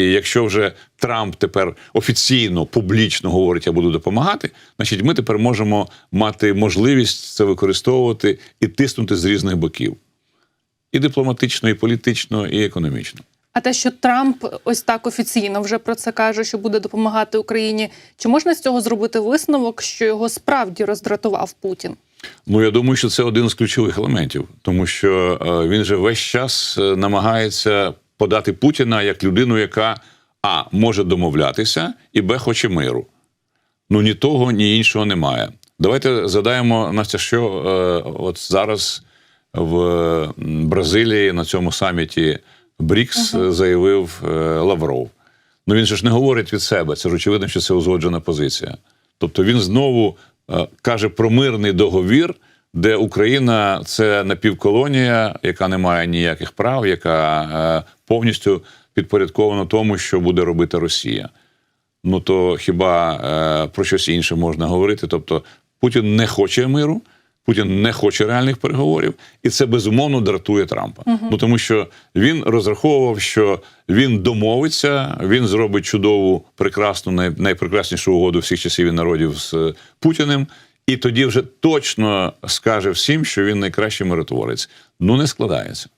І якщо вже Трамп тепер офіційно публічно говорить, я буду допомагати, значить ми тепер можемо мати можливість це використовувати і тиснути з різних боків. І дипломатично, і політично, і економічно. А те, що Трамп ось так офіційно вже про це каже, що буде допомагати Україні, чи можна з цього зробити висновок, що його справді роздратував Путін? Ну, я думаю, що це один з ключових елементів, тому що е, він же весь час е, намагається подати Путіна як людину, яка а може домовлятися, і б хоче миру. Ну ні того, ні іншого немає. Давайте задаємо Настя, що е, от зараз в Бразилії на цьому саміті БРІКС е, заявив е, Лавров. Ну він же ж не говорить від себе. Це ж очевидно, що це узгоджена позиція. Тобто він знову е, каже про мирний договір, де Україна це напівколонія, яка не має ніяких прав, яка е, повністю підпорядкована тому, що буде робити Росія. Ну то хіба е, про щось інше можна говорити? Тобто Путін не хоче миру, Путін не хоче реальних переговорів, і це безумовно дратує Трампа. Ну тому що він розраховував, що він домовиться, він зробить чудову, прекрасну, най- найпрекраснішу угоду всіх часів і народів з е, Путіним. І тоді вже точно скаже всім, що він найкращий миротворець. Ну не складається.